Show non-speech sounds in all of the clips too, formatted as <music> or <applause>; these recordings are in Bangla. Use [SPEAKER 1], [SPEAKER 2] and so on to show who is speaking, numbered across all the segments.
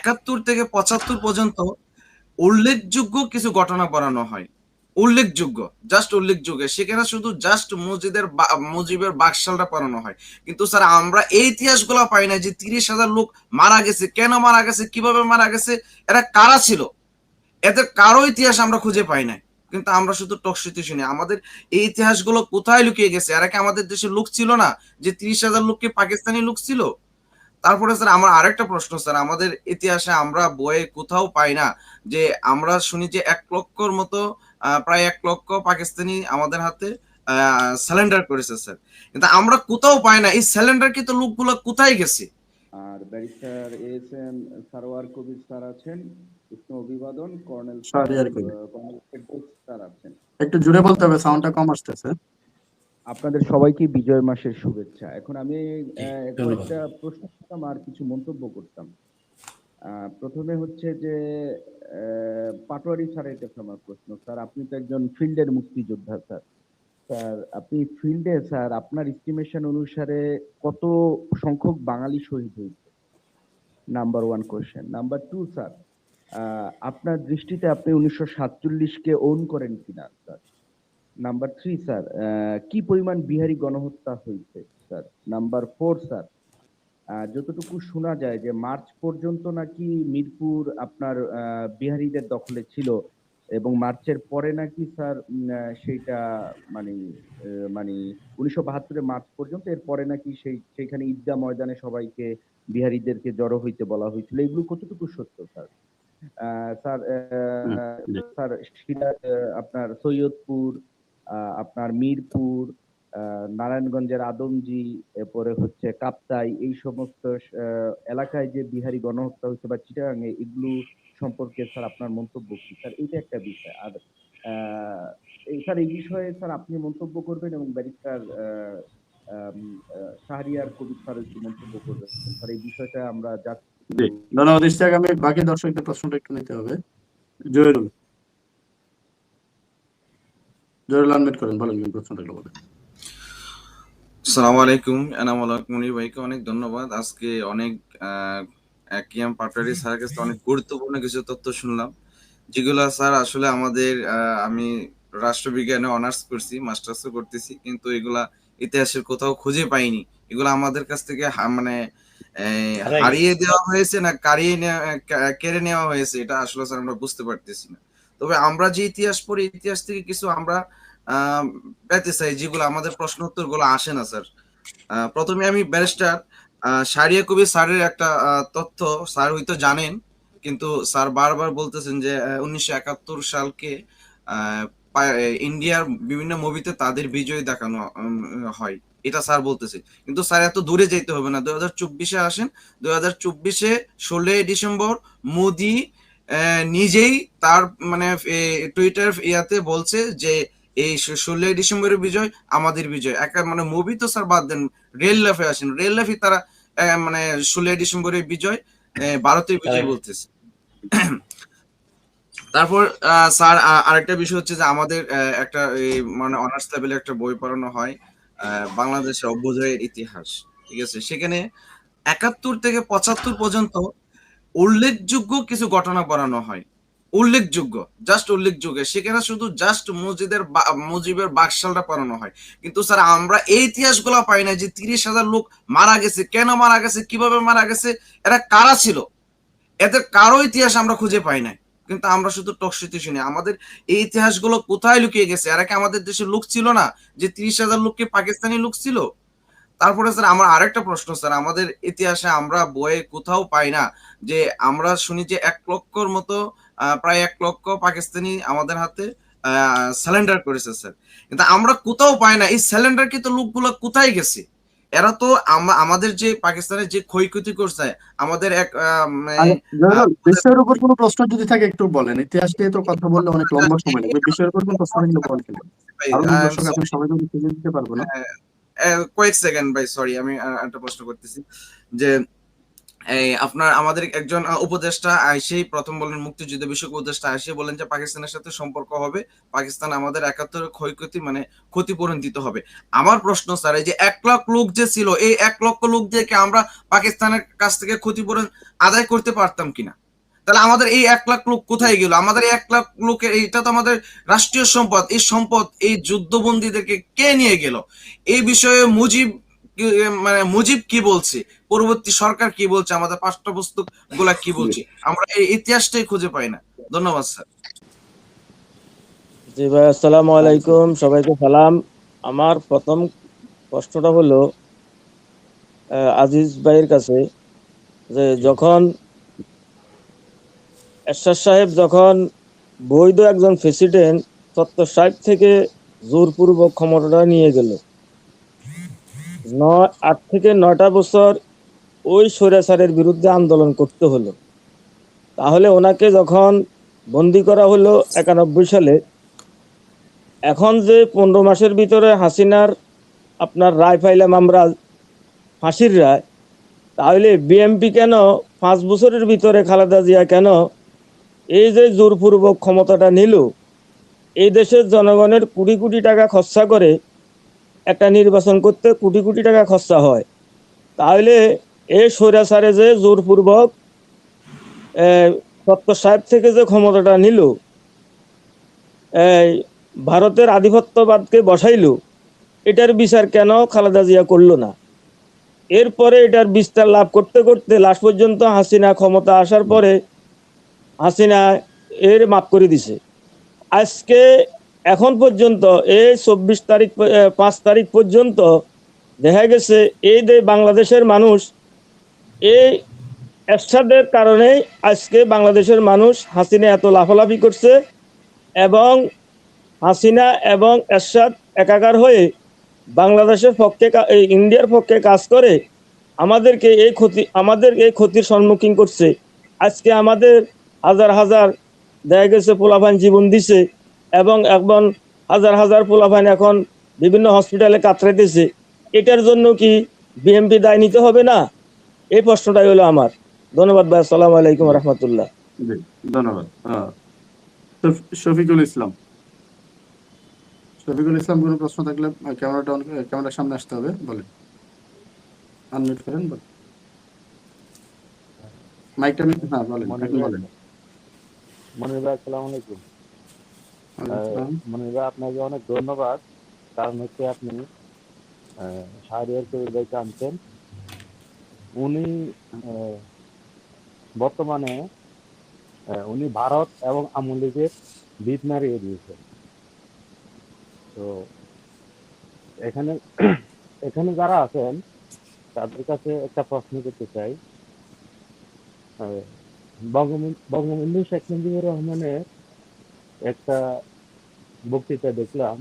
[SPEAKER 1] একাত্তর থেকে পঁচাত্তর পর্যন্ত উল্লেখযোগ্য কিছু ঘটনা বলানো হয়। উল্লেখযোগ্য জাস্ট উল্লেখযোগ্য। সেখানে শুধু জাস্ট মসজিদের মুজিবের বাকশালটা পড়ানো হয়। কিন্তু স্যার আমরা এই ইতিহাসগুলো পাই না যে তিরিশ হাজার লোক মারা গেছে। কেন মারা গেছে? কীভাবে মারা গেছে? এরা কারা ছিল? এদের কারও ইতিহাস আমরা খুঁজে পাই না কিন্তু আমরা শুধু টকশিতে শুনি। আমাদের এই ইতিহাসগুলো কোথায় লুকিয়ে গেছে? এরা কি আমাদের দেশে লোক ছিল না? যে তিরিশ হাজার লোক কি পাকিস্তানি লোক ছিল? তারপরে স্যার আমার আরেকটা প্রশ্ন স্যার আমাদের ইতিহাসে আমরা বইয়ে কোথাও পাই না যে আমরা শুনি যে এক লক্ষর মতো প্রায় এক লক্ষ পাকিস্তানি আমাদের হাতে স্যালেন্ডার করেছে স্যার। কিন্তু আমরা কোথাও পাই না এই স্যালেন্ডার কিন্তু লোকগুলো কোথায় গেছে?
[SPEAKER 2] আর barrister S M Sarwar Kabir sir আছেন উষ্ণ অভিবাদন কর্নেল স্যার আছেন।
[SPEAKER 3] একটু জুড়ে বলতে হবে সাউন্ডটা কম আসতেছে।
[SPEAKER 2] আপনাদের সবাইকে বিজয় মাসের শুভেচ্ছা। এখন আমি একটা প্রশ্ন করতাম আর কিছু মন্তব্য করতাম। প্রথমে হচ্ছে যে পাটোয়ারি স্যারের কাছে আমার প্রশ্ন স্যার আপনি তো একজন ফিল্ডের মুক্তিযোদ্ধা স্যার। স্যার আপনি ফিল্ডে স্যার আপনার এস্টিমেশন অনুসারে কত সংখ্যক বাঙালি শহীদ হয়েছে? Number one question number two sir ah, আপনার দৃষ্টিতে আপনি উনিশশো সাতচল্লিশকে ওন করেন কিনা স্যার? নাম্বার থ্রি স্যার কি পরিমাণ বিহারি গণহত্যা হয়েছে স্যার নাম্বার ফোর স্যার যতটুকু শোনা যায় যে মার্চ পর্যন্ত নাকি মিরপুর আপনার বিহারিদের দখলে ছিল এবং মার্চের পরে নাকি স্যার সেইটা মানে মানে উনিশশো বাহাত্তরের মার্চ পর্যন্ত এর পরে নাকি সেই সেইখানে ঈদগা ময়দানে সবাইকে বিহারিদেরকে জড়ো হইতে বলা হয়েছিল। এগুলো কতটুকু সত্য স্যার স্যার স্যার আপনার সৈয়দপুর আপনার মিরপুর নারায়ণগঞ্জের আদমজি, এরপরে হচ্ছে কাপ্তাই, এই সমস্ত এলাকায় যে বিহারি গণহত্যা হচ্ছে বা চিটাগাঙে এগুলো সম্পর্কে স্যার আপনার মন্তব্য কি? স্যার এটা একটা বিষয়। আর স্যার, এই বিষয়ে স্যার আপনি মন্তব্য করবেন এবং ব্যারিস্টার শাহরিয়ার কবির স্যার একটু মন্তব্য করবেন। স্যার, এই বিষয়টা আমরা
[SPEAKER 3] ধন্যবাদ। আমি বাকি দর্শকদের প্রশ্নটা একটু নিতে হবে। জহিরুল জহিরুল আনমিট করেন বলেন প্রশ্নটা বলেন।
[SPEAKER 1] সালাম আলাইকুম এনামুল হক মুনির ভাইকে অনেক ধন্যবাদ। আজকে অনেক কিয়াম পাটারি স্যারের কাছে অনেক গুরুত্বপূর্ণ কিছু তথ্য শুনলাম যেগুলো স্যার আসলে আমাদের আমি রাষ্ট্রবিজ্ঞানে অনার্স করছি মাস্টার্সও করতেছি কিন্তু এগুলা ইতিহাসের কোথাও খুঁজে পাইনি। এগুলো আমাদের কাছ থেকে মানে আহ, হারিয়ে দেওয়া হয়েছে না কারিয়ে নেওয়া কেড়ে নেওয়া হয়েছে এটা আসলে স্যার আমরা বুঝতে পারতেছি না। তবে আমরা যে ইতিহাস পড়ি ইতিহাস থেকে কিছু আমরা আহ, পেতে চাই যেগুলো আমাদের প্রশ্ন উত্তরগুলো আসে না স্যার প্রথমে আমি ব্যারিস্টার সারিয়া কবি স্যারের একটা তথ্য, স্যার হয়তো জানেন, কিন্তু স্যার বারবার বলতেছেন যে উনিশশো একাত্তর সালকে ইন্ডিয়ার বিভিন্ন মুভিতে তাদের বিজয় দেখানো হয়। এটা স্যার বলতেছে। কিন্তু স্যার এত দূরে যেতে হবে না। দুই হাজার চব্বিশে আসেন, দুই হাজার চব্বিশে ষোলোই ডিসেম্বর মোদি নিজেই তার মানে টুইটার ইয়াতে বলছে যে এই ষোলোই ডিসেম্বরের বিজয় আমাদের বিজয়। একা মানে মুভি তো স্যার বাদ দেন রেল লাইফে আসেন। রেল লাইফে তারা মানে ষোলোই ডিসেম্বরের বিজয় ভারতের বিজয় বলতেছে। তারপর আহ, স্যার আরেকটা বিষয় হচ্ছে যে আমাদের একটা মানে অনার্স লেভেলে একটা বই পড়ানো হয় আহ, বাংলাদেশের অভ্যুদয়ের ইতিহাস। ঠিক আছে? সেখানে একাত্তর থেকে পঁচাত্তর পর্যন্ত উল্লেখযোগ্য কিছু ঘটনা পড়ানো হয়। উল্লেখযোগ্য জাস্ট উল্লেখযোগ্য। সেখানে শুধু জাস্ট মসজিদের মুজিবের বাকশালটা পড়ানো হয়। কিন্তু স্যার আমরা এই ইতিহাসগুলো পাই না যে তিরিশ হাজার লোক মারা গেছে। কেন মারা গেছে? কীভাবে মারা গেছে? এরা কারা ছিল? এদের কারও ইতিহাস আমরা খুঁজে পাই না কিন্তু আমরা শুধু টকশিতে শুনি। আমাদের এই ইতিহাসগুলো কোথায় লুকিয়ে গেছে? এরা কি আমাদের দেশে লোক ছিল না? যে তিরিশ হাজার লোককে পাকিস্তানি লোক ছিল? তারপরে স্যার আমার আরেকটা প্রশ্ন স্যার আমাদের ইতিহাসে আমরা বইয়ে কোথাও পাই না যে আমরা শুনি যে এক লক্ষর মতো প্রায় এক লক্ষ পাকিস্তানি আমাদের হাতে স্যালেন্ডার করেছে স্যার কিন্তু আমরা কোথাও পাই না। এই স্যালেন্ডার কিন্তু লোকগুলো কোথায় গেছে? এরা তো আমাদের যে পাকিস্তানের যে ক্ষয়ক্ষতি করছে আমাদের এক মানে
[SPEAKER 3] বিষয়ের উপর কোনো প্রশ্ন যদি থাকে একটু বলেন। ইতিহাস নিয়ে তো কথা বললে অনেক লম্বা সময় লাগবে। বিষয়ের উপর কোনো প্রশ্ন বলেন কিন্তু
[SPEAKER 1] আহ,
[SPEAKER 3] দর্শক আপনি সবাই দিতে পারব না।
[SPEAKER 1] কয়েক সেকেন্ড ভাই সরি আমি একটা প্রশ্ন করতেছি। যে এই আপনার, আমাদের একজন উপদেষ্টা আইসেই প্রথম বলেন মুক্তিযুদ্ধ বিষয়ক উপদেষ্টা আইসে বলেন যে পাকিস্তানের সাথে সম্পর্ক হবে, পাকিস্তান আমাদের একাত্তর ক্ষয়ক্ষতি মানে ক্ষতিপূরণ দিতে হবে। আমার প্রশ্ন, স্যার, এই যে এক লাখ লোক যে ছিল, এই এক লক্ষ লোক দিয়ে আমরা পাকিস্তানের কাছ থেকে ক্ষতিপূরণ আদায় করতে পারতাম কিনা? তাহলে আমাদের এই এক লাখ লোক কোথায় গেল? আমাদের এক লাখ লোকের, এইটা তো আমাদের রাষ্ট্রীয় সম্পদ, এই সম্পদ, এই যুদ্ধবন্দীদেরকে কে নিয়ে গেল? এই বিষয়ে মুজিব মানে মুজিব কি বলছে? পরবর্তী সরকার কি বলছে? আমাদের পাঠ্যপুস্তকগুলা কি বলছে? আমরা এই ইতিহাসটাই খুঁজে পাই না। ধন্যবাদ, স্যার।
[SPEAKER 4] জি ভাই, আসসালামু আলাইকুম। সবাইকে সালাম। আমার প্রথম প্রশ্নটা হলো আজিজ ভাইয়ের কাছে যে যখন এরশাদ সাহেব যখন বৈধ একজন প্রেসিডেন্ট সত্তর সাহেব থেকে জোরপূর্বক ক্ষমতাটা নিয়ে গেল নয়, আট থেকে নয়টা বছর ওই স্বৈরাচারের বিরুদ্ধে আন্দোলন করতে হলো। তাহলে ওনাকে যখন বন্দি করা হলো একানব্বই সালে, এখন যে পনেরো মাসের ভিতরে হাসিনার আপনার রায় পাইলাম আমরা ফাঁসির রায়, তাহলে বিএমপি কেন পাঁচ বছরের ভিতরে খালেদা জিয়া কেন এই যে জোরপূর্বক ক্ষমতাটা নিল, এই দেশের জনগণের কোটি কোটি টাকা খরচা করে একটা নির্বাচন করতে কোটি কোটি টাকা খরচা হয়। তাহলে এই স্বৈরাচারে যে জোরপূর্বক সত্তর সাহেব থেকে যে ক্ষমতাটা নিল ভারতের আধিপত্যবাদকে বসাইল, এটার বিচার কেন খালেদা জিয়া করল না? এরপরে এটার বিস্তার লাভ করতে করতে লাস্ট পর্যন্ত হাসিনা ক্ষমতা আসার পরে হাসিনা এর মাপ করে দিছে। আজকে এখন পর্যন্ত, এই চব্বিশ তারিখ পাঁচ তারিখ পর্যন্ত দেখা গেছে এই যে বাংলাদেশের মানুষ, এই এরশাদের কারণেই আজকে বাংলাদেশের মানুষ হাসিনা এত লাফালাফি করছে এবং হাসিনা এবং এরশাদ একাকার হয়ে বাংলাদেশের পক্ষে এই ইন্ডিয়ার পক্ষে কাজ করে, আমাদেরকে এই ক্ষতি, আমাদের এই ক্ষতির সম্মুখীন করছে। আজকে আমাদের হাজার হাজার দেখা গেছে পোলাভান জীবন দিছে। এবং এখন হাজার হাজার পোলাভান এখন বিভিন্ন হসপিটালে কাতরাইতেছে। এটার জন্য কি বিএমপি দায় নিতে হবে না? এই প্রশ্নটাই হলো আমার। ধন্যবাদ ভাই আসসালামু আলাইকুম রহমতুল্লাহ।
[SPEAKER 3] ধন্যবাদ। শফিকুল ইসলাম। শফিকুল ইসলাম কোনো প্রশ্ন থাকলে ক্যামেরাটা অন ক্যামেরার সামনে আসতে হবে বলেন। আনমিউট করেন বলেন। মাইকটা মিউট হ্যাঁ বলেন।
[SPEAKER 5] মনির ভাই আসসালামু আলাইকুম। মনির ভাই আপনাকে অনেক ধন্যবাদ। কারণ হচ্ছে আপনি শাহরিয়ার কবির ভাইকে আনছেন। উনি বর্তমানে উনি ভারত এবং আওয়ামী লীগের ভিত নাড়িয়ে দিয়েছেন তো এখানে <clears throat> এখানে যারা আছেন তাদের কাছে একটা প্রশ্ন করতে চাই। বঙ্গবন্ধু বঙ্গবন্ধু শেখ মুজিবুর রহমানের একটা বক্তৃতা দেখলাম।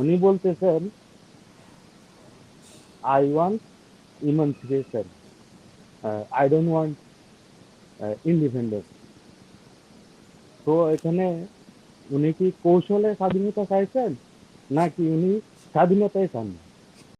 [SPEAKER 5] উনি বলতেছেন I want emancipation I don't want independence তো এখানে উনি কি কৌশলে স্বাধীনতা চাইছেন? নাকি উনি স্বাধীনতাই চান না?